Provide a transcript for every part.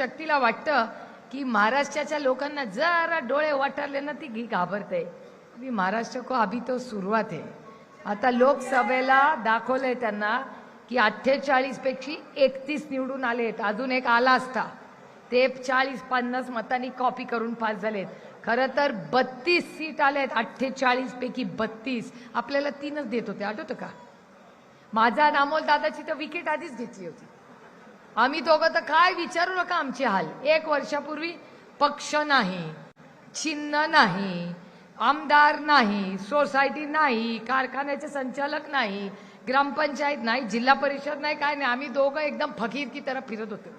शक्तीला वाटतं की महाराष्ट्राच्या लोकांना जरा डोळे वाटारले ना ती घी घाबरते. मी महाराष्ट्र को अभी तो सुरुवात आहे आता लोकसभेला दाखवलंय त्यांना की अठ्ठेचाळीस पैकी एकतीस निवडून आलेत अजून एक आला असता. ते चाळीस पन्नास मतांनी कॉपी करून पास झालेत. खरं तर बत्तीस सीट आल्या आहेत. अठ्ठेचाळीसपैकी बत्तीस. आपल्याला तीनच देत होते. आठवतं का? माझा दामोल दादाची तर विकेट आधीच घेतली होती. आम्ही दोघं तर काय विचारू नका आमचे हाल. एक वर्षापूर्वी पक्ष नाही चिन्ह नाही आमदार नाही सोसायटी नाही कारखान्याचे संचालक नाही ग्रामपंचायत नाही जिल्हा परिषद नाही काय नाही. आम्ही दोघं एकदम फकीर की तरफ फिरत होतो.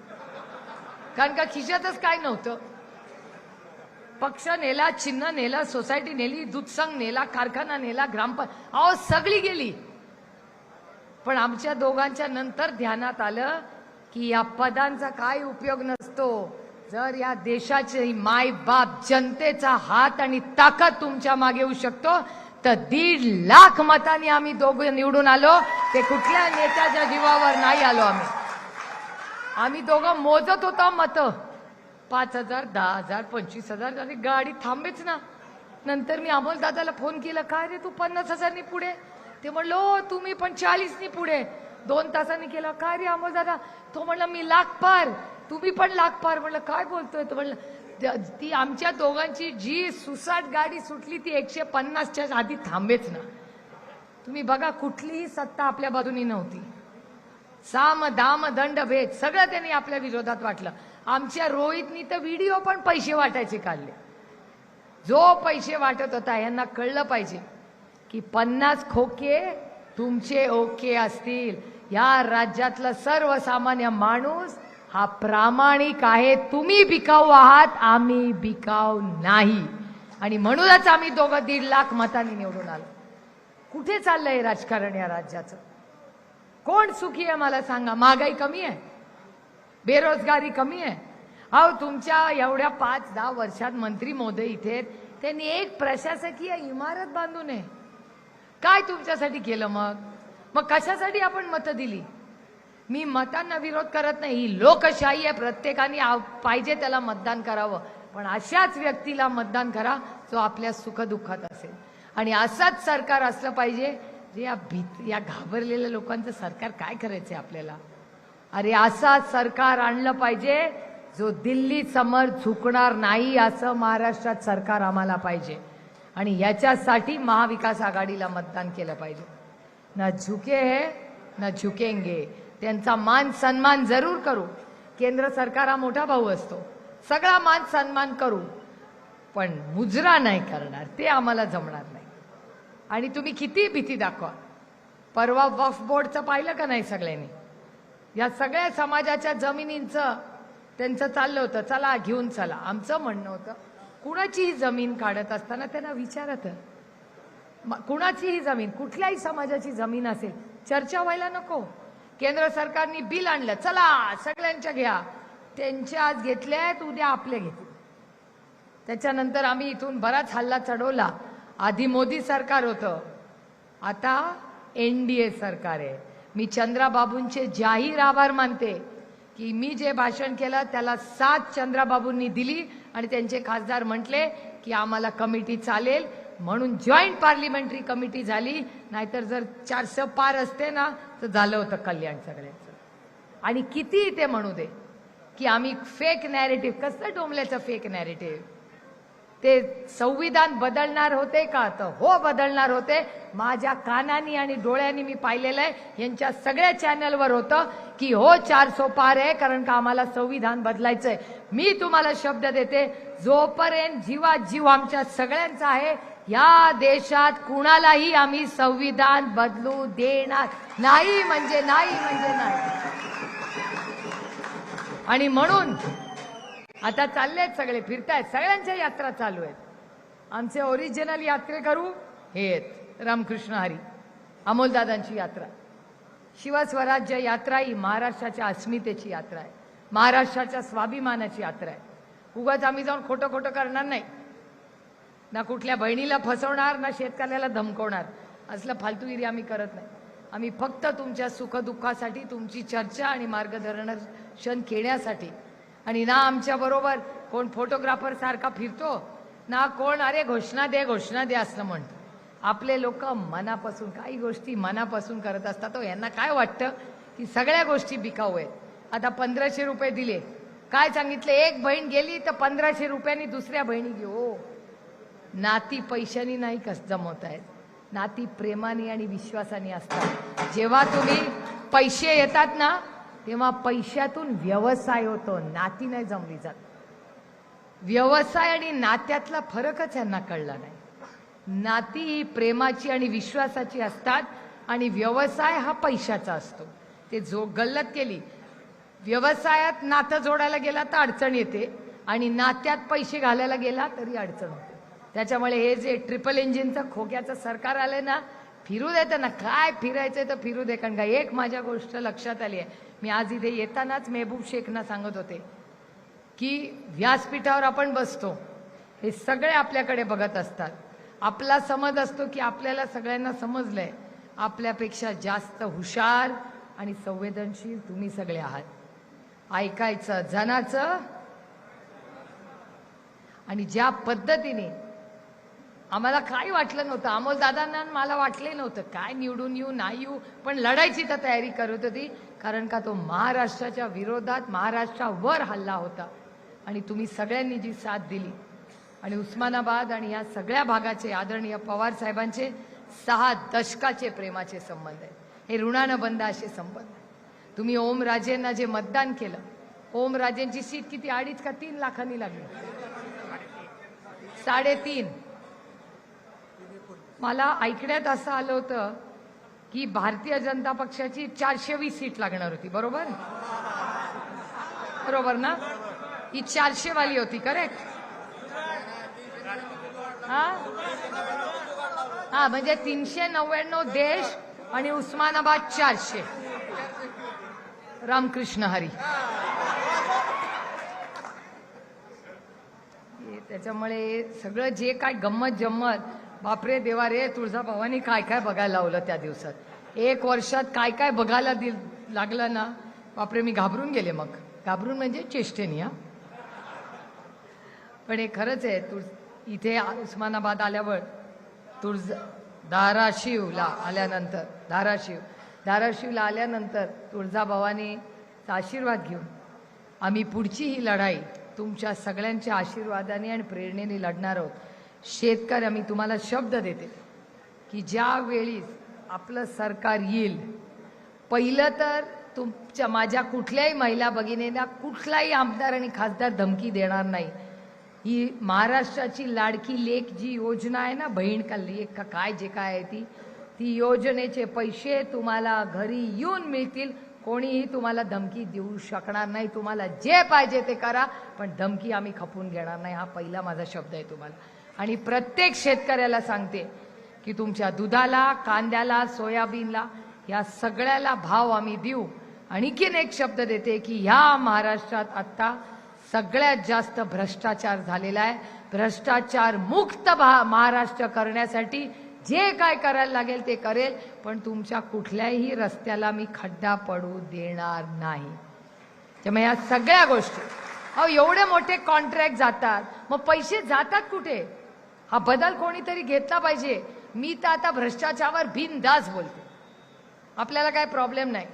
कारण का खिशातच काय नव्हतं? पक्ष नेला चिन्ह नेला सोसायटी नेली दूधसंघ नेला कारखाना नेला ग्रामपं अहो सगळी गेली. पण आमच्या दोघांच्या नंतर ध्यानात आलं की या पदांचा काय उपयोग नसतो? जर या देशाचे माय बाप जनतेचा हात आणि ताकद तुमच्या मागे येऊ शकतो तर दीड लाख मतांनी आम्ही दोघं निवडून आलो. ते कुठल्या नेत्याच्या जीवावर नाही आलो आम्ही. आम्ही दोघं मोजत होतो मत. पाच हजार दहा हजार पंचवीस हजार आणि गाडी थांबेच ना. नंतर मी अमोल दादाला फोन केला काय रे तू पन्नास हजारनी पुढे? ते म्हणलो हो, तुम्ही पण चाळीसनी पुढे. दोन तासांनी केला काय रे अमोल दादा? तो म्हणला मी लागपार तुम्ही पण लागपार म्हणलं काय बोलतोय? तो म्हणलं ती आमच्या दोघांची जी सुसाट गाडी सुटली ती एकशे पन्नासच्या आधी थांबेच ना. तुम्ही बघा कुठलीही सत्ता आपल्या बाजूनी नव्हती. साम दाम दंड भेद सगळं त्यांनी आपल्या विरोधात वाटलं. आमच्या रोहितनी तर व्हिडिओ पण पैसे वाटायचे काढले. जो पैसे वाटत होता यांना कळलं पाहिजे की पन्नास खोके तुमचे ओके असतील. या राज्यातला सर्वसामान्य माणूस हा प्रामाणिक आहे. तुम्ही बिकाऊ आहात आम्ही बिकाऊ नाही. आणि म्हणूनच आम्ही दोघं दीड लाख मतांनी निवडून आलो. कुठे चाललंय राजकारण या राज्याचं? कोण सुखी आहे मला सांगा. महागाई कमी आहे. बेरोजगारी कमी आहे. अहो तुमच्या एवढ्या पाच दहा वर्षात मंत्री मोदय इथे त्यांनी एक प्रशासकीय इमारत बांधू नये काय तुमच्यासाठी केलं मग? मग कशासाठी आपण मतं दिली? मी मतांना विरोध करत नाही. ही लोकशाही आहे. प्रत्येकाने पाहिजे त्याला मतदान करावं. पण अशाच व्यक्तीला मतदान करा जो आपल्या सुखदुःखात असेल. आणि असंच सरकार असलं पाहिजे जे या भीत या घाबरलेल्या लोकांचं सरकार काय करायचंय आपल्याला? अरे असा सरकार आणलं पाहिजे जो दिल्ली समोर झुकणार नाही असं महाराष्ट्रात सरकार आम्हाला पाहिजे. आणि याच्यासाठी महाविकास आघाडीला मतदान केलं पाहिजे. न झुके है न झुकेंगे. त्यांचा मान सन्मान जरूर करू. केंद्र सरकार हा मोठा भाऊ असतो. सगळा मान सन्मान करू. पण मुजरा नाही करणार. ते आम्हाला जमणार नाही. आणि तुम्ही किती भीती दाखवा. परवा वफ बोर्डचं पाहिलं का नाही सगळ्यांनी? या सगळ्या समाजाच्या जमिनींचं त्यांचं चाललं होतं. चला घेऊन चला. आमचं म्हणणं होतं कुणाचीही जमीन काढत असताना त्यांना विचारत कुणाचीही जमीन कुठल्याही समाजाची जमीन असेल चर्चा व्हायला नको. केंद्र सरकारने बिल आणलं चला सगळ्यांच्या घ्या. त्यांचे आज घेतलेत उद्या आपले घेतले त्याच्यानंतर आम्ही इथून बराच हल्ला चढवला. आधी मोदी सरकार होतं आता एन डी ए सरकार आहे. मी चंद्राबाबूंचे जाहीर आभार मानते की मी जे भाषण केलं त्याला सात चंद्राबाबूंनी दिली आणि त्यांचे खासदार म्हटले की आम्हाला कमिटी चालेल म्हणून जॉईंट पार्लिमेंटरी कमिटी झाली. नाहीतर जर चारशे पार असते ना तर झालं होतं कल्याण सगळ्यांचं. आणि किती ते म्हणू दे की आम्ही फेक नॅरेटिव्ह कसं डोंबल्याचं फेक नॅरेटिव्ह ते संविधान बदलणार होते का? तर हो बदलणार होते. माझ्या कानानी आणि डोळ्यांनी मी पाहिलेलं आहे. यांच्या सगळ्या चॅनलवर होतं की हो चार सो पार आहे कारण का आम्हाला संविधान बदलायचंय. मी तुम्हाला शब्द देते जोपर्यंत जीवा जीव आमच्या सगळ्यांचा आहे या देशात कुणालाही आम्ही संविधान बदलू देणार. नाही म्हणजे नाही म्हणजे नाही. आणि म्हणून आता चाललेत सगळे फिरतायत. सगळ्यांच्या यात्रा चालू आहेत. आमचे ओरिजिनल यात्रेकरू हे आहेत रामकृष्ण हरी अमोलदादांची यात्रा. शिवस्वराज्य यात्रा ही महाराष्ट्राच्या अस्मितेची यात्रा आहे. महाराष्ट्राच्या स्वाभिमानाची यात्रा आहे. उगाच आम्ही जाऊन खोटं खोटं करणार नाही. ना कुठल्या बहिणीला फसवणार ना शेतकऱ्याला धमकवणार. असलं फालतूगिरी आम्ही करत नाही. आम्ही फक्त तुमच्या सुखदुःखासाठी तुमची चर्चा आणि मार्गदर्शन घेण्यासाठी. आणि ना आमच्याबरोबर कोण फोटोग्राफर सारखा फिरतो ना कोण अरे घोषणा दे घोषणा दे असं म्हणतो. आपले लोक मनापासून काही गोष्टी मनापासून करत असतात. हो, यांना काय वाटतं? की सगळ्या गोष्टी बिकाऊ आहेत. आता पंधराशे रुपये दिले. काय सांगितले? एक बहीण गेली तर पंधराशे रुपयांनी दुसऱ्या बहिणी घेऊ. हो. नाती पैशानी नाही कस जमवत आहेत नाती प्रेमाने आणि विश्वासाने असतात. जेव्हा तुम्ही पैसे येतात ना तेव्हा पैशातून व्यवसाय होतो नाती नाही जमली जात. व्यवसाय आणि नात्यातला फरकच यांना कळला नाही. नाती ही प्रेमाची आणि विश्वासाची असतात आणि व्यवसाय हा पैशाचा असतो. ते जो गल्लत केली व्यवसायात नातं जोडायला गेला तर अडचण येते आणि नात्यात पैसे घालायला गेला तरी अडचण होते. त्याच्यामुळे हे जे ट्रिपल इंजिनचं खोक्याचं सरकार आलं ना फिरू देतं ना काय फिरायचंय तर फिरू दे. कारण का एक माझ्या गोष्ट लक्षात आली आहे. मी आज इथे येतानाच मेहबूब शेखना सांगत होते की व्यासपीठावर आपण बसतो. हे सगळे आपल्याकडे बघत असतात. आपला समज असतो की आपल्याला सगळ्यांना समजलंय. आपल्यापेक्षा जास्त हुशार आणि संवेदनशील तुम्ही सगळे आहात. ऐकायचं जनाचं. आणि ज्या पद्धतीने आम्हाला काही वाटलं नव्हतं. अमोल दादांना मला वाटले नव्हतं. काय निवडून येऊ नाही येऊ पण लढायची तर तयारी करत होती. कारण का तो महाराष्ट्राच्या विरोधात महाराष्ट्रावर हल्ला होता. आणि तुम्ही सगळ्यांनी जी साथ दिली. आणि उस्मानाबाद आणि या सगळ्या भागाचे आदरणीय पवार साहेबांचे सहा दशकाचे प्रेमाचे संबंध आहेत. हे ऋणानं बंद असे संबंध आहेत. तुम्ही ओमराजेंना जे मतदान केलं ओमराजेंची सीट किती? अडीच का तीन लाखांनी लागली? साडेतीन. मला ऐकण्यात असं आलं होतं की भारतीय जनता पक्षाची चारशे वीस सीट लागणार होती बरोबर? बरोबर ना? ही चारशे वाली होती करेक्ट हा? हा म्हणजे तीनशे नव्याण्णव देश आणि उस्मानाबाद चारशे. रामकृष्ण हरी. त्याच्यामुळे सगळं जे काय गंमत जम्मत बापरे देवा रे तुळजाभवानी काय काय बघायला लावलं त्या दिवसात? एक वर्षात काय काय बघायला दिल लागलं ना? बापरे मी घाबरून गेले मग. घाबरून म्हणजे चेष्टेनी हा? पण हे खरंच आहे तुळ इथे उस्मानाबाद आल्यावर तुळज धाराशिवला आल्यानंतर धाराशिव धाराशिवला आल्यानंतर तुळजाभवानीचा आशीर्वाद घेऊन आम्ही पुढची ही लढाई तुमच्या सगळ्यांच्या आशीर्वादाने आणि प्रेरणेने लढणार आहोत. शेतकरी मी तुम्हाला शब्द देते की ज्यावेळी आपलं सरकार येईल पहिलं तर तुमच्या माझ्या कुठल्याही महिला भगिनींना कुठलाही आमदार आणि खासदार धमकी देणार नाही. ही महाराष्ट्राची लाडकी लेख जी योजना आहे ना बहीण का लेख का काय जे काय आहे ती ती योजनेचे पैसे तुम्हाला घरी येऊन मिळतील. कोणीही तुम्हाला धमकी देऊ शकणार नाही. तुम्हाला जे पाहिजे ते करा पण धमकी आम्ही खपून घेणार नाही. हा पहिला माझा शब्द आहे तुम्हाला. आणि प्रत्येक शेतकऱ्याला सांगते की तुमच्या दुधाला कांद्याला सोयाबीनला या सगळ्याला भाव आम्ही देऊ. आणखीन एक शब्द देते की ह्या महाराष्ट्रात आत्ता सगळ्यात जास्त भ्रष्टाचार झालेला आहे. भ्रष्टाचार मुक्त भा महाराष्ट्र करण्यासाठी जे काय करायला लागेल ते करेल पण तुमच्या कुठल्याही रस्त्याला मी खड्डा पडू देणार नाही. त्यामुळे या सगळ्या गोष्टी. अहो एवढे मोठे कॉन्ट्रॅक्ट जातात. मग पैसे जातात कुठे? हा बदल कोणीतरी घेतला पाहिजे. मी तर आता भ्रष्टाचारावर बिनदास बोलते. आपल्याला काय प्रॉब्लेम नाही.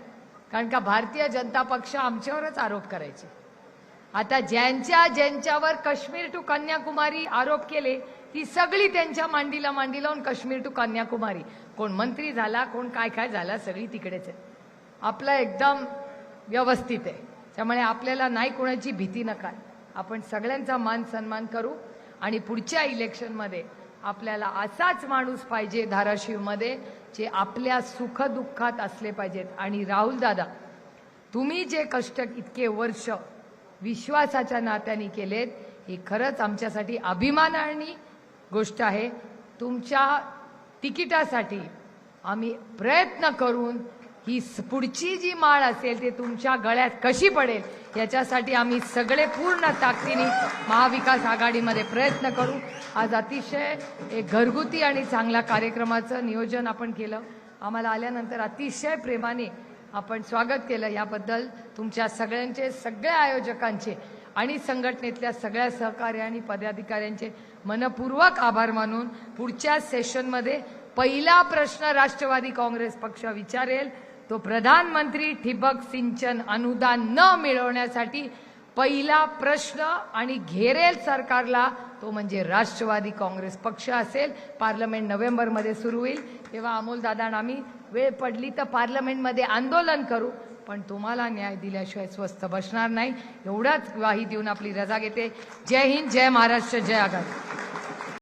कारण का भारतीय जनता पक्ष आमच्यावरच आरोप करायचे. आता ज्यांच्या ज्यांच्यावर काश्मीर टू कन्याकुमारी आरोप केले ती सगळी त्यांच्या मांडीला मांडी लावून काश्मीर टू कन्याकुमारी. कोण मंत्री झाला कोण काय काय झाला सगळी तिकडेच आहे. आपलं एकदम व्यवस्थित आहे. त्यामुळे आपल्याला नाही कोणाची भीती नका. आपण सगळ्यांचा मान सन्मान करू. आणि पुढच्या इलेक्शनमध्ये आपल्याला असाच माणूस पाहिजे धाराशिवमध्ये जे आपल्या सुखदुःखात असले पाहिजेत. आणि राहुल दादा तुम्ही जे कष्ट इतके वर्ष विश्वासाच्या नात्याने केलेत हे खरंच आमच्यासाठी अभिमानाने गोष्ट आहे. तुमच्या तिकिटासाठी आम्ही प्रयत्न करून ही पुढची जी माळ असेल ते तुमच्या गळ्यात कशी पडेल याच्यासाठी आम्ही सगळे पूर्ण ताकदीने महाविकास आघाडीमध्ये प्रयत्न करू. आज अतिशय एक घरगुती आणि चांगल्या कार्यक्रमाचं नियोजन आपण केलं. आम्हाला आल्यानंतर अतिशय प्रेमाने आपण स्वागत केलं. याबद्दल तुमच्या सगळ्यांचे सगळ्या आयोजकांचे आणि संघटनेतल्या सगळ्या सहकार्या आणि पदाधिकाऱ्यांचे मनपूर्वक आभार मानून पुढच्या सेशनमध्ये पहिला प्रश्न राष्ट्रवादी काँग्रेस पक्ष विचारेल. तो प्रधानमंत्री ठिबक सिंचन अनुदान न मिळवण्यासाठी पहिला प्रश्न आणि घेरेल सरकारला तो म्हणजे राष्ट्रवादी काँग्रेस पक्ष असेल. पार्लमेंट नोव्हेंबरमध्ये सुरू होईल. तेव्हा अमोल आम्ही वेळ पडली तर पार्लमेंटमध्ये आंदोलन करू. पण तुम्हाला न्याय दिल्याशिवाय स्वस्थ बसणार नाही. एवढाच ग्वाही देऊन आपली रजा घेते. जय हिंद जय महाराष्ट्र जय आघाडी.